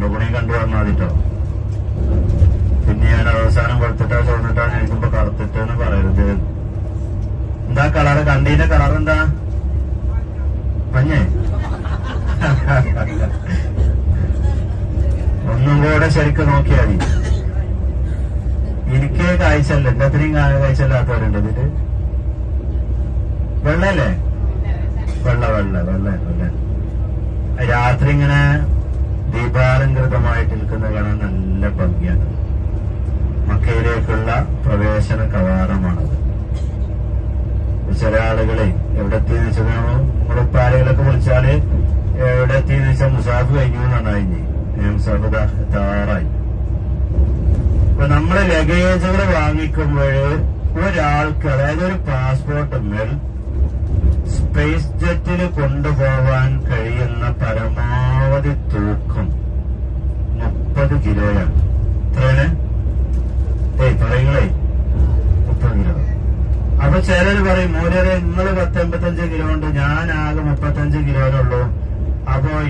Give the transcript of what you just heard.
രണ്ടു മണി കണ്ടു വന്നാൽ പിന്നെ ഞാൻ അവസാനം കൊടുത്തിട്ടാ ചോദിട്ടാ എനിക്കിപ്പോ കറുത്തിട്ടെന്ന് പറയരുത്. എന്താ കളറ് കണ്ടീന്റെ കളർ എന്താ? പഞ്ഞേ ഒന്നും കൂടെ ശരിക്കും നോക്കിയാൽ മതി. എനിക്ക് കാഴ്ചല്ല എന്റെ അത്രയും കാഴ്ചയില്ലാത്തവരുണ്ട് ഇതിൽ. വെള്ളല്ലേ വെള്ള വെള്ള വെള്ള വെള്ള. രാത്രി ഇങ്ങനെ ദീപാലങ്കൃതമായിട്ട് നിൽക്കുന്ന കാണാൻ നല്ല ഭംഗിയാണ്. മക്കയിലേക്കുള്ള പ്രവേശന കവാടമാണത്. ചില ആളുകളെ എവിടെ എത്തിയെന്ന് വെച്ചാൽ നമ്മളിപ്പോ ആരെങ്കിലൊക്കെ വിളിച്ചാൽ എവിടെ എത്തിയെന്ന് വെച്ചാൽ മുസാഫ് കഴിഞ്ഞു എന്നാണ് കഴിഞ്ഞ് മുസാഫ് താറായി അപ്പൊ നമ്മൾ ലഗേജുകൾ വാങ്ങിക്കുമ്പോൾ ഒരാൾക്ക് അതായത് ഒരു പാസ്പോർട്ട് മേൽ സ്പേസ് ജെറ്റിൽ കൊണ്ടുപോകാൻ കഴിയുന്ന മുപ്പത് കിലോയാണ്. എത്രയാണ്? ഏയ് പറയുങ്ങളേ മുപ്പത് കിലോ അപ്പൊ ചിലർ പറയും മൂലരെ നിങ്ങൾ പത്തൊമ്പത്തഞ്ച് കിലോ ഉണ്ട്. ഞാൻ ആകെ മുപ്പത്തഞ്ച് കിലോനുള്ളൂ അപ്പൊ